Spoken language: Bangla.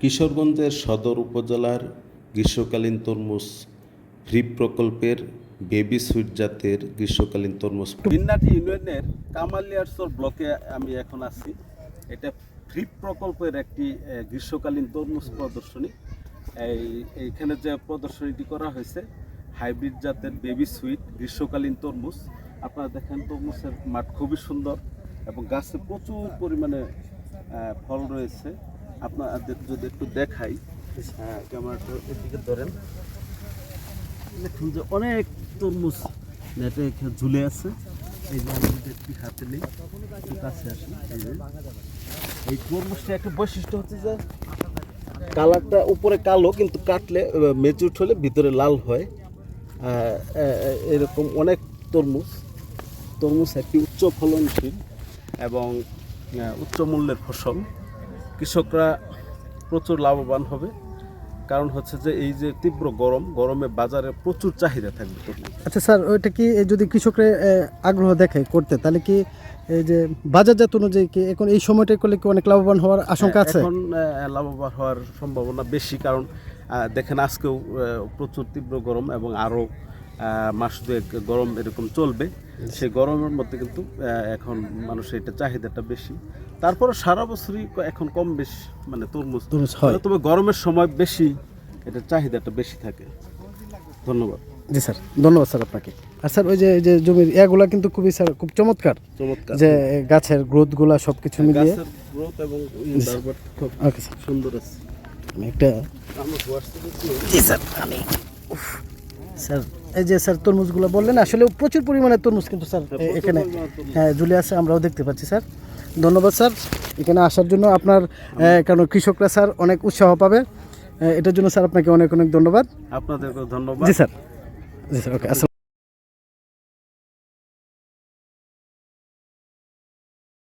কিশোরগঞ্জের সদর উপজেলার গ্রীষ্মকালীন তরমুজ ফ্রি প্রকল্পের বেবি সুইট জাতের গ্রীষ্মকালীন তরমুজ বিন্নাটি ইউনিয়নের কামালিয়ারসর ব্লকে আমি এখন আছি। এটা ফ্রি প্রকল্পের একটি গ্রীষ্মকালীন তরমুজ প্রদর্শনী। এই, এইখানে যে প্রদর্শনীটি করা হয়েছে, হাইব্রিড জাতের বেবি সুইট গ্রীষ্মকালীন তরমুজ। আপনারা দেখেন তরমুজের মাঠ খুবই সুন্দর এবং গাছে প্রচুর পরিমাণে ফল রয়েছে। আপনাদের যদি একটু দেখাই আহ, ক্যামেরাটা এদিকে ধরেন। দেখুন যে অনেক তরমুজ নেটে ঝুলে আছে। এই যে আমি যদি একটু হাতে নিই একটু কাছে আসি এই তরমুজটা একটা বৈশিষ্ট্য হচ্ছে যে কালারটা উপরে কালো কিন্তু কাটলে মেচুট হলে ভিতরে লাল হয়। এরকম অনেক তরমুজ। তরমুজ একটি উচ্চ ফলনশীল এবং উচ্চ মূল্যের ফসল। কৃষকরা প্রচুর লাভবান হবে। কারণ হচ্ছে যে এই যে তীব্র গরম গরমে বাজারে প্রচুর চাহিদা থাকবে আচ্ছা স্যার ওইটা কি যদি কৃষকরা আগ্রহ দেখে করতে তাহলে কি এই যে বাজারজাত অনুযায়ী কি এখন এই সময়টা করলে কি অনেক লাভবান হওয়ার আশঙ্কা আছে? এখন লাভবান হওয়ার সম্ভাবনা বেশি। কারণ দেখেন আজকেও প্রচুর তীব্র গরম এবং আরও মাস দুয়েক গরম এরকম চলবে। সেই গরমের মধ্যে কিন্তু এখন মানুষের এটা চাহিদাটা বেশি। তারপরে সারা বছরই এখন কম বেশি মানে তরমুজ। তরমুজ হয়। তবে গরমের সময় বেশি এটা চাহিদাটা বেশি থাকে। ধন্যবাদ। জি স্যার ধন্যবাদ স্যার আপনাকে। আর স্যার ওই যে যে জমির ইয়াগুলা কিন্তু খুবই স্যার খুব চমৎকার। চমৎকার। যে গাছের গ্রোথগুলা সব কিছু মিলিয়ে। গাছের গ্রোথ এবং ওকে স্যার। সুন্দর আছে। আমি একটা জি স্যার আমি স্যার এই যে স্যার তরমুজগুলো বললেন আসলে প্রচুর পরিমাণে তরমুজ কিন্তু স্যার এখানে। হ্যাঁ ঝুলে আছে আমরাও দেখতে পাচ্ছি স্যার। ধন্যবাদ স্যার। এখানে আসার জন্য আপনার কেন কারণ কৃষকরা স্যার অনেক উৎসাহ পাবে। এটার জন্য স্যার আপনাকে অনেক অনেক ধন্যবাদ। আপনাদেরকে ধন্যবাদ। জি স্যার। জি স্যার ওকে